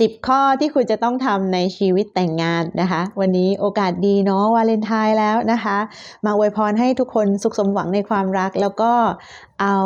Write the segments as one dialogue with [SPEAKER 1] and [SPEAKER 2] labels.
[SPEAKER 1] 10 ข้อที่คุณจะต้องทำในชีวิตแต่งงานนะคะ วันนี้โอกาสดีเนาะวาเลนไทน์แล้วนะคะ มาอวยพรให้ทุกคนสุขสมหวังในความรัก แล้วก็ เอา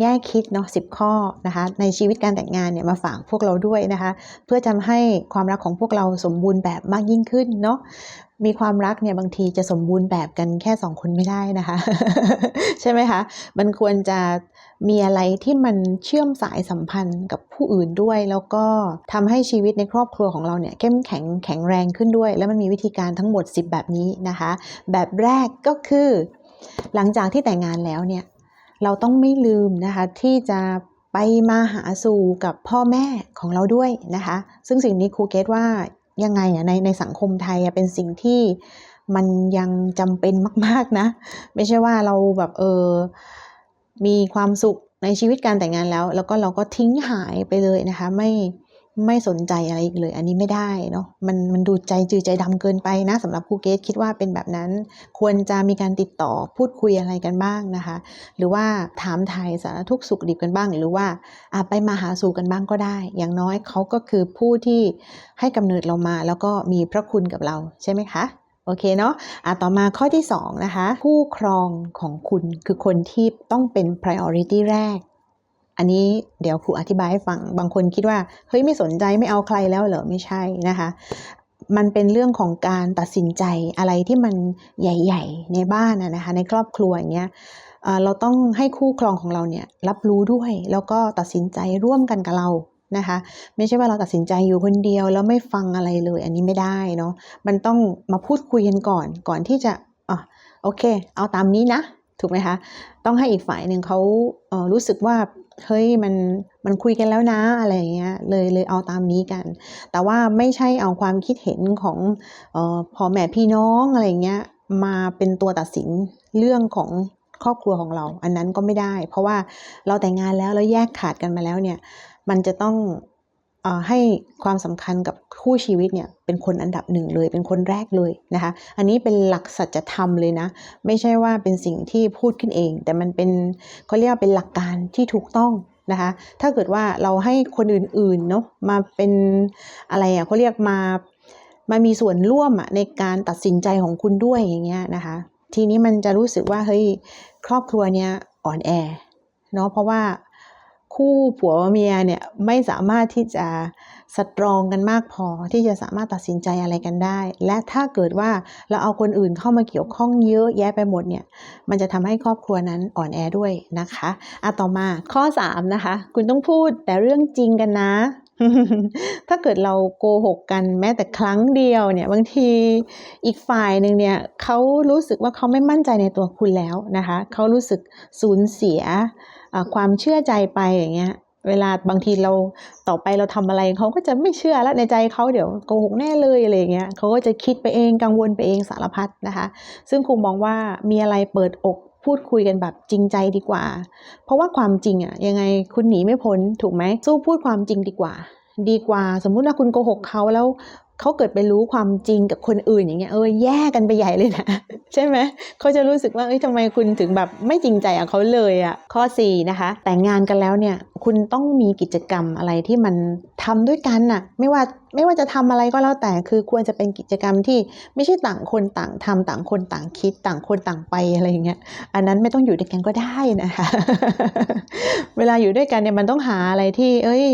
[SPEAKER 1] แง่คิดเนาะสิข้อนะคะในชีวิตการแต่งงานเนี่ยมาฝากพวกเราด้วยนะคะ เพื่อทำให้ความรักของพวกเราสมบูรณ์แบบมากยิ่งขึ้นเนาะมีความรักเนี่ยบางทีจะสมบูรณ์แบบกันแค่สองคนไม่ได้นะคะ ใช่ไหมคะ มันควรจะมีอะไรที่มันเชื่อมสายสัมพันธ์กับผู้อื่นด้วย แล้วก็ทำให้ชีวิตในครอบครัวของเราเนี่ยเข้มแข็งแข็งแรงขึ้นด้วย แล้วมันมีวิธีการทั้งหมด 10 แบบนี้นะคะ แบบแรกก็คือ หลังจากที่แต่งงานแล้วเนี่ย เราต้องไม่ลืมนะคะที่จะไปมาหาสู่กับพ่อแม่ของเราด้วยนะคะ ซึ่งสิ่งนี้ครูเกตว่ายังไงในในสังคมไทยเป็นสิ่งที่มันยังจำเป็นมาก ๆนะ ไม่ใช่ว่าเราแบบเออมีความสุขในชีวิตการแต่งงานแล้ว แล้วก็เราก็ทิ้งหายไปเลยนะคะ ไม่ ไม่สนใจอะไรอีกเลย อันนี้ไม่ได้เนาะมันมันดูใจจืดใจดำเกินไปนะสำหรับครูเกตคิดว่าเป็นแบบนั้น ควรจะมีการติดต่อพูดคุยอะไรกันบ้างนะคะ หรือว่าถามไทยสารทุกสุขดิบกันบ้าง หรือว่าอะไปมาหาสู่กันบ้างก็ได้ อย่างน้อยเขาก็คือผู้ที่ให้กำเนิดเรามา แล้วก็มีพระคุณกับเราใช่ไหมคะโอเคเนาะอะต่อมาข้อที่ 2 นะคะคู่ครองของคุณคือคนที่ต้องเป็น priority แรก อันนี้เดี๋ยวครูอธิบายให้ฟัง บางคนคิดว่าเฮ้ยไม่สนใจไม่เอาใครแล้วเหรอไม่ใช่นะคะ มันเป็นเรื่องของการตัดสินใจอะไรที่มันใหญ่ ๆ ในบ้านนะนะคะ ในครอบครัวอย่างเงี้ยเราต้องให้คู่ครองของเราเนี่ยรับรู้ด้วย แล้วก็ตัดสินใจร่วมกันกับเรานะคะ ไม่ใช่ว่าเราตัดสินใจอยู่คนเดียวแล้วไม่ฟังอะไรเลย อันนี้ไม่ได้เนาะมันต้องมาพูดคุยกันก่อน ก่อนที่จะอะโอเค เอาตามนี้นะ ถูกไหมคะ ต้องให้อีกฝ่ายหนึ่งเขาเรู้สึกว่า เฮ้ยมันมันคุยกันแล้วนะอะไรอย่างเงี้ยเลยเลยเอาตามนี้กัน แต่ว่าไม่ใช่เอาความคิดเห็นของออพ่อแม่พี่น้องอะไรเงี้ยมาเป็นตัวตัดสินเรื่องของครอบครัวของเรา อันนั้นก็ไม่ได้ เพราะว่าเราแต่งงานแล้วแล้วแยกขาดกันมาแล้วเนี่ย มันจะต้อง ให้ความสำคัญกับคู่ชีวิตเนี่ยเป็นคนอันดับหนึ่งเลยเป็นคนแรกเลยนะคะ อันนี้เป็นหลักสัจธรรมเลยนะ ไม่ใช่ว่าเป็นสิ่งที่พูดขึ้นเอง แต่มันเป็นเขาเรียกว่าเป็นหลักการที่ถูกต้องนะคะ ถ้าเกิดว่าเราให้คนอื่นๆเนาะมาเป็นอะไรอะเขาเรียกมามามีส่วนร่วมอะในการตัดสินใจของคุณด้วยอย่างเงี้ยนะคะ ทีนี้มันจะรู้สึกว่าเฮ้ยครอบครัวเนี้ยอ่อนแอเนาะเพราะว่า คู่ผัวเมียเนี่ยไม่สามารถที่จะสตรองกันมากพอที่จะสามารถตัดสินใจอะไรกันได้ และถ้าเกิดว่าเราเอาคนอื่นเข้ามาเกี่ยวข้องเยอะแยะไปหมดเนี่ยมันจะทำให้ครอบครัวนั้นอ่อนแอด้วยนะคะอะต่อมาข้อ 3 นะคะ คุณต้องพูดแต่เรื่องจริงกันนะ ถ้าเกิดเราโกหกกันแม้แต่ครั้งเดียวเนี่ยบางทีอีกฝ่ายหนึ่งเนี่ยเขารู้สึกว่าเขาไม่มั่นใจในตัวคุณแล้วนะคะเขารู้สึกสูญเสียความเชื่อใจไปอย่างเงี้ยเวลาบางทีเราต่อไปเราทำอะไรเขาก็จะไม่เชื่อแล้วในใจเขาเดี๋ยวโกหกแน่เลยอะไรเงี้ยเขาก็จะคิดไปเองกังวลไปเองสารพัดนะคะ ซึ่งครูมองว่ามีอะไรเปิดอก พูดคุยกันแบบจริงใจดีกว่า เพราะว่าความจริงอะยังไงคุณหนีไม่พ้นถูกไหมสู้พูดความจริงดีกว่า ดีกว่าสมมุติว่าคุณโกหกเขาแล้วเขาเกิดไปรู้ความจริงกับคนอื่นอย่างเงี้ยเออแย่กันไปใหญ่เลยนะ ใช่ไหมเขาจะรู้สึกว่าเอ้ยทำไมคุณถึงแบบไม่จริงใจกับเขาเลยอะข้อ 4 นะคะ แต่งงานกันแล้วเนี่ย คุณต้องมีกิจกรรมอะไรที่มันทำด้วยกันน่ะ ไม่ว่าไม่ว่าจะทำอะไรก็แล้วแต่คือควรจะเป็นกิจกรรมที่ไม่ใช่ต่างคนต่างทำต่างคนต่างคิดต่างคนต่างไปอะไรอย่างเงี้ยอันนั้นไม่ต้องอยู่ด้วยกันก็ได้นะคะ เวลาอยู่ด้วยกันเนี่ยมันต้องหาอะไรที่ เอ้ย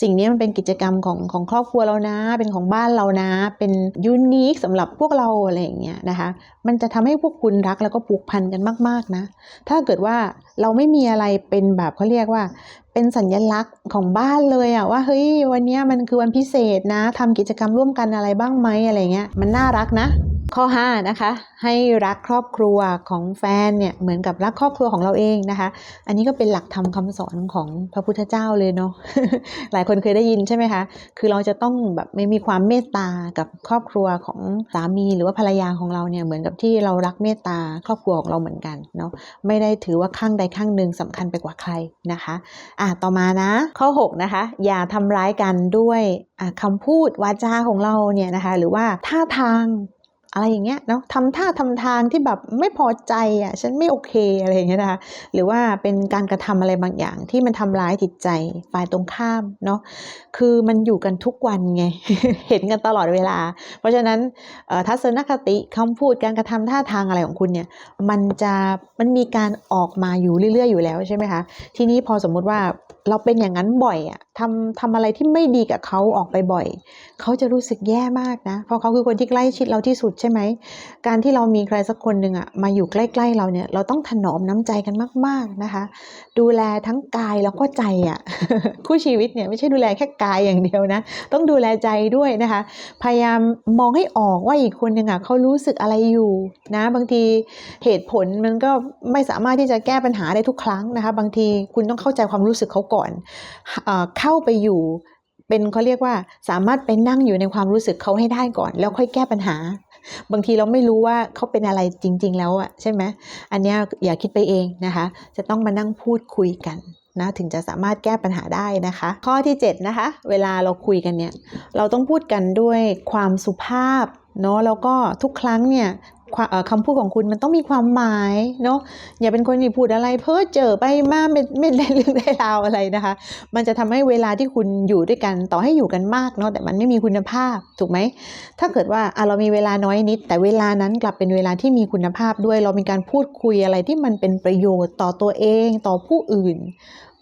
[SPEAKER 1] สิ่งนี้มันเป็นกิจกรรมของของครอบครัวเรานะ เป็นของบ้านเรานะ เป็นยูนิคสำหรับพวกเราอะไรอย่างเงี้ยนะคะ มันจะทำให้พวกคุณรักแล้วก็ผูกพันกันมาก ๆนะ ถ้าเกิดว่าเราไม่มีอะไรเป็นแบบเขาเรียกว่า เป็นสัญลักษณ์ของบ้านเลยอะว่าเฮ้ยวันนี้มันคือวันพิเศษนะทำกิจกรรมร่วมกันอะไรบ้างไหมอะไรเงี้ยมันน่ารักนะ ข้อ5นะคะให้รักครอบครัวของแฟนเนี่ยเหมือนกับรักครอบครัวของเราเองนะคะ อันนี้ก็เป็นหลักธรรมคำสอนของพระพุทธเจ้าเลยเนาะหลายคนเคยได้ยินใช่ไหมคะคือเราจะต้องแบบไม่มีความเมตตากับครอบครัวของสามีหรือว่าภรรยาของเราเนี่ยเหมือนกับที่เรารักเมตตาครอบครัวของเราเหมือนกันเนาะไม่ได้ถือว่าข้างใดข้างหนึ่งสำคัญไปกว่าใครนะคะอะต่อมานะข้อ6นะคะอย่าทำร้ายกันด้วยอะคำพูดวาจาของเราเนี่ยนะคะหรือว่าท่าทาง อะไรอย่างเงี้ยเนาะทำท่าทำทางที่แบบไม่พอใจอะฉันไม่โอเคอะไรอย่างเงี้ยนะคะหรือว่าเป็นการกระทำอะไรบางอย่างที่มันทำร้ายจิตใจฝ่ายตรงข้ามเนาะคือมันอยู่กันทุกวันไงเห็นกันตลอดเวลา เพราะฉะนั้นทัศนคติคำพูดการกระทำท่าทางอะไรของคุณเนี่ยมันจะมันมีการออกมาอยู่เรื่อยๆอยู่แล้วใช่ไหมคะทีนี้พอสมมุติว่าเราเป็นอย่างนั้นบ่อยอะทำทำอะไรที่ไม่ดีกับเขาออกไปบ่อย เขาจะรู้สึกแย่มากนะ เพราะเขาคือคนที่ใกล้ชิดเราที่สุดใช่ไหม การที่เรามีใครสักคนหนึ่งอะมาอยู่ใกล้ๆเราเนี่ย เราต้องถนอมน้ำใจกันมาก ๆนะคะ ดูแลทั้งกายแล้วก็ใจอะคู่ชีวิตเนี่ยไม่ใช่ดูแลแค่กายอย่างเดียวนะ ต้องดูแลใจด้วยนะคะ พยายามมองให้ออกว่าอีกคนหนึ่งอะเขารู้สึกอะไรอยู่นะ บางทีเหตุผลมันก็ไม่สามารถที่จะแก้ปัญหาได้ทุกครั้งนะคะ บางทีคุณต้องเข้าใจความรู้สึกเขาก่อนอ่อเข้าไปอยู่เป็นเขาเรียกว่าสามารถไปนั่งอยู่ในความรู้สึกเขาให้ได้ก่อน แล้วค่อยแก้ปัญหา บางทีเราไม่รู้ว่าเขาเป็นอะไรจริง ๆ แล้วอะใช่ไหมอันเนี้ยอย่าคิดไปเองนะคะ จะต้องมานั่งพูดคุยกันนะถึงจะสามารถแก้ปัญหาได้นะคะ ข้อที่ 7 นะคะ เวลาเราคุยกันเนี่ยเราต้องพูดกันด้วยความสุภาพเนาะแล้วก็ทุกครั้งเนี่ย ความเอ่อคำพูดของคุณมันต้องมีความหมายเนาะอย่าเป็นคนที่พูดอะไร เพ้อเจอไปมาไม่ไม่ได้เรื่องได้ราวอะไรนะคะ มันจะทำให้เวลาที่คุณอยู่ด้วยกันต่อให้อยู่กันมากเนาะแต่มันไม่มีคุณภาพถูกไหมถ้าเกิดว่าอะเรามีเวลาน้อยนิด แต่เวลานั้นกลับเป็นเวลาที่มีคุณภาพด้วย เรามีการพูดคุยอะไรที่มันเป็นประโยชน์ต่อตัวเองต่อผู้อื่น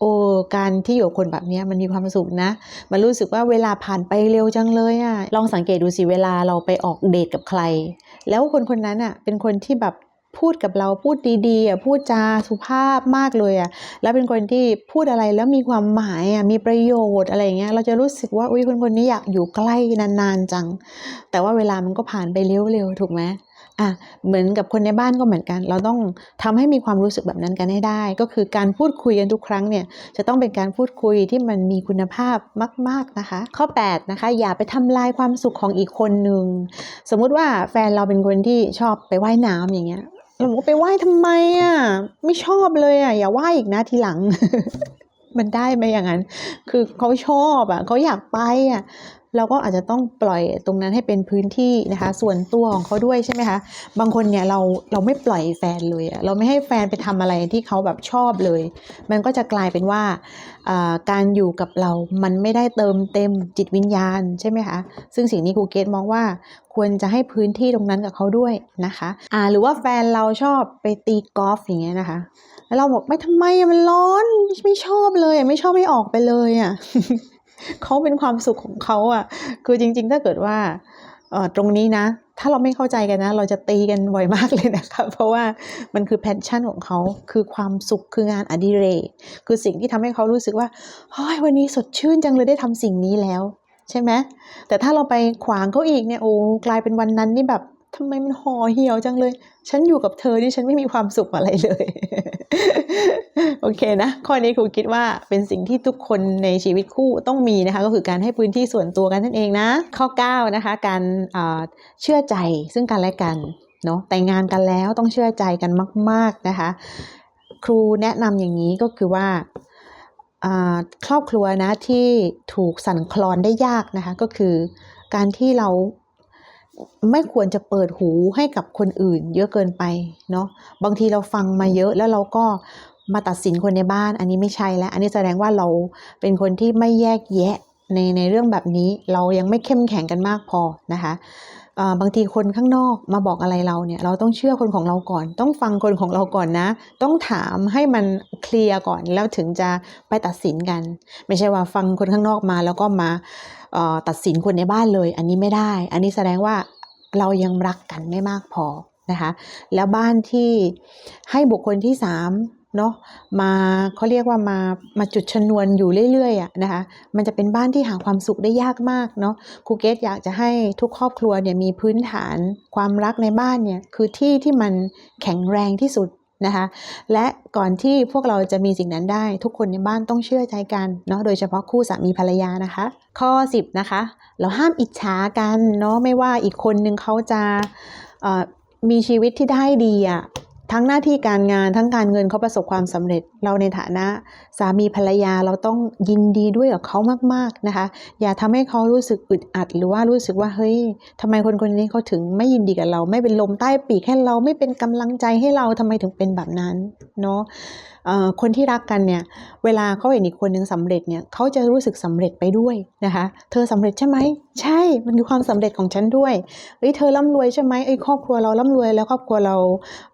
[SPEAKER 1] โอ้การที่อยู่คนแบบนี้มันมีความสุขนะ มันรู้สึกว่าเวลาผ่านไปเร็วจังเลยอะลองสังเกตดูสิเวลาเราไปออกเดทกับใคร แล้วคนคนนั้นอะเป็นคนที่แบบพูดกับเราพูดดีๆอะพูดจาสุภาพมากเลยอะแล้วเป็นคนที่พูดอะไรแล้วมีความหมายอะมีประโยชน์อะไรอย่างเงี้ยเราจะรู้สึกว่าอุ้ยคนคนนี้อยากอยู่ใกล้นานๆจัง แต่ว่าเวลามันก็ผ่านไปเร็วๆถูกไหม อะเหมือนกับคนในบ้านก็เหมือนกัน เราต้องทำให้มีความรู้สึกแบบนั้นกันให้ได้ ก็คือการพูดคุยกันทุกครั้งเนี่ยจะต้องเป็นการพูดคุยที่มันมีคุณภาพมาก ๆนะคะ ข้อ 8 นะคะ อย่าไปทำลายความสุขของอีกคนหนึ่งสมมุติว่าแฟนเราเป็นคนที่ชอบไปว่ายน้ำอย่างเงี้ยเราบอกว่าไปว่ายทำไมอะไม่ชอบเลยอะอย่าว่ายอีกนะทีหลังมันได้ไหมอย่างนั้น คือเขาชอบอะเขาอยากไปอะ เราก็อาจจะต้องปล่อยตรงนั้นให้เป็นพื้นที่นะคะ ส่วนตัวของเขาด้วยใช่ไหมคะ บางคนเนี่ยเราเราไม่ปล่อยแฟนเลยอะเราไม่ให้แฟนไปทำอะไรที่เขาแบบชอบเลย มันก็จะกลายเป็นว่าการอยู่กับเรา มันไม่ได้เติมเต็มจิตวิญญาณใช่ไหมคะ ซึ่งสิ่งนี้ครูเกตมองว่าควรจะให้พื้นที่ตรงนั้นกับเขาด้วยนะคะอ่าหรือว่าแฟนเราชอบไปตีกอล์ฟอย่างเงี้ยนะคะ แล้วเราบอกไม่ทำไมอะมันร้อนไม่ชอบเลยไม่ชอบไม่ออกไปเลยอะ เขาเป็นความสุขของเขาอะ คือจริง ๆ ถ้าเกิดว่าเออตรงนี้นะ ถ้าเราไม่เข้าใจกันนะ เราจะตีกันบ่อยมากเลยนะคะเพราะว่ามันคือแพชชั่นของเขาคือความสุขคืองานอดิเรก คือสิ่งที่ทำให้เขารู้สึกว่าเฮ้ยวันนี้สดชื่นจังเลยได้ทำสิ่งนี้แล้ว ใช่ไหมแต่ถ้าเราไปขวางเขาอีกเนี่ยโอ้กลายเป็นวันนั้นนี่แบบ ทำไมมันห่อเหี่ยวจังเลย ฉันอยู่กับเธอนี่ฉันไม่มีความสุขอะไรเลย โอเคนะ ข้อนี้ครูคิดว่าเป็นสิ่งที่ทุกคนในชีวิตคู่ต้องมีนะคะ ก็คือการให้พื้นที่ส่วนตัวกันนั่นเองนะ ข้อ 9 นะคะ การเอ่อเชื่อใจซึ่งกันและกันเนาะแต่งงานกันแล้วต้องเชื่อใจกันมาก ๆนะคะ ครูแนะนำอย่างนี้ก็คือว่าครอบครัวนะที่ถูกสั่นคลอนได้ยากนะคะ ก็คือการที่เรา ไม่ควรจะเปิดหูให้กับคนอื่น เยอะเกินไปเนาะบางทีเราฟังมาเยอะแล้วเราก็มาตัดสินคนในบ้าน อันนี้ไม่ใช่แล้ว อันนี้แสดงว่าเราเป็นคนที่ไม่แยกแยะในในเรื่องแบบนี้ เรายังไม่เข้มแข็งกันมากพอนะคะ บางทีคนข้างนอกมาบอกอะไรเราเนี่ย เราต้องเชื่อคนของเราก่อน ต้องฟังคนของเราก่อนนะ ต้องถามให้มันเคลียร์ก่อนแล้วถึงจะไปตัดสินกัน ไม่ใช่ว่าฟังคนข้างนอกมาแล้วก็มาตัดสินคนในบ้านเลย อันนี้ไม่ได้ อันนี้แสดงว่าเรายังรักกันไม่มากพอนะคะ แล้วบ้านที่ให้บุคคลที่สาม เนาะมาเขาเรียกว่ามามาจุดชนวนอยู่เรื่อยๆอะนะคะมันจะเป็นบ้านที่หาความสุขได้ยากมากเนาะครูเกตอยากจะให้ทุกครอบครัวเนี่ยมีพื้นฐานความรักในบ้านเนี่ยคือที่ที่มันแข็งแรงที่สุดนะคะและก่อนที่พวกเราจะมีสิ่งนั้นได้ ทุกคนในบ้านต้องเชื่อใจกันเนาะโดยเฉพาะคู่สามีภรรยานะคะ ข้อ 10 นะคะ เราห้ามอิจฉากันเนาะไม่ว่าอีกคนนึงเขาจะมีชีวิตที่ได้ดีอะ ทั้งหน้าที่การงานทั้งการเงินเขาประสบความสำเร็จ เราในฐานะสามีภรรยาเราต้องยินดีด้วยกับเขามากๆนะคะ อย่าทำให้เขารู้สึกอึดอัด หรือว่ารู้สึกว่าเฮ้ยทำไมคนคนนี้เขาถึงไม่ยินดีกับเรา ไม่เป็นลมใต้ปีกให้เราไม่เป็นกำลังใจให้เราทำไมถึงเป็นแบบนั้นเนาะคนที่รักกันเนี่ยเวลาเขาเห็นอีกคนนึงสำเร็จเนี่ยเขาจะรู้สึกสำเร็จไปด้วยนะคะ เธอสำเร็จใช่ไหมใช่มันคือความสำเร็จของฉันด้วยเฮ้ยเธอร่ำรวยใช่ไหมเอ้ยครอบครัวเราร่ำรวยแล้วครอบครัวเรา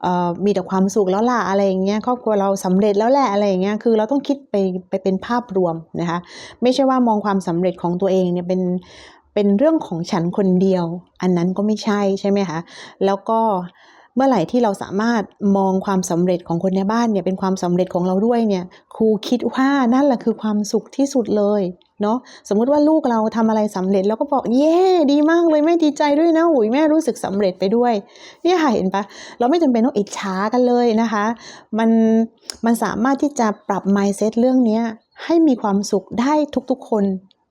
[SPEAKER 1] เอ่อมีแต่ความสุขแล้วล่ะอะไรอย่างเงี้ยครอบครัวเราสำเร็จแล้วแหละอะไรอย่างเงี้ยคือเราต้องคิดไปไปเป็นภาพรวมนะคะไม่ใช่ว่ามองความสำเร็จของตัวเองเนี่ยเป็นเป็นเรื่องของฉันคนเดียว อันนั้นก็ไม่ใช่ใช่ไหมคะแล้วก็เมื่อไหร่ที่เราสามารถมองความสำเร็จของคนในบ้านเนี่ยเป็นความสำเร็จของเราด้วยเนี่ยครูคิดว่านั่นแหละคือความสุขที่สุดเลย เนาะสมมุติว่าลูกเราทำอะไรสำเร็จแล้วก็บอกเย่ดีมากเลยแม่ดีใจด้วยนะหุยแม่รู้สึกสำเร็จไปด้วยเนี่ยค่ะเห็นปะเราไม่จำเป็นต้องอิจฉากันเลยนะคะ มันมันสามารถที่จะปรับ mindset เรื่องเนี้ยให้มีความสุขได้ทุกๆคน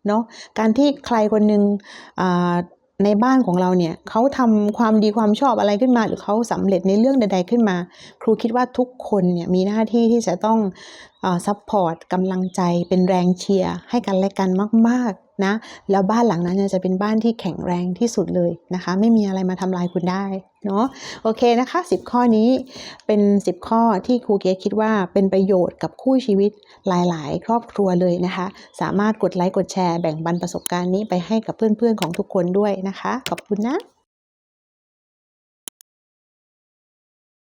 [SPEAKER 1] เนาะการที่ใครคนหนึ่งอ่า ในบ้านของเราเนี่ยเขาทำความดีความชอบอะไรขึ้นมา หรือเขาสำเร็จในเรื่องใด ๆขึ้นมา ครูคิดว่าทุกคนเนี่ยมีหน้าที่ที่จะต้องซัพพอร์ตกำลังใจเป็นแรงเชียร์ให้กันและกันมาก ๆ นะแล้วบ้านหลังนั้นจะเป็นบ้านที่แข็งแรงที่สุดเลยนะคะ ไม่มีอะไรมาทำลายคุณได้เนาะโอเคนะคะ 10 ข้อนี้เป็น 10 ข้อที่ครูเก๋คิดว่าเป็นประโยชน์กับคู่ชีวิตหลาย ๆ ครอบครัวเลยนะคะ สามารถกดไลค์กดแชร์แบ่งปันประสบการณ์นี้ไปให้กับเพื่อน ๆ ของทุกคนด้วยนะคะ ขอบคุณนะ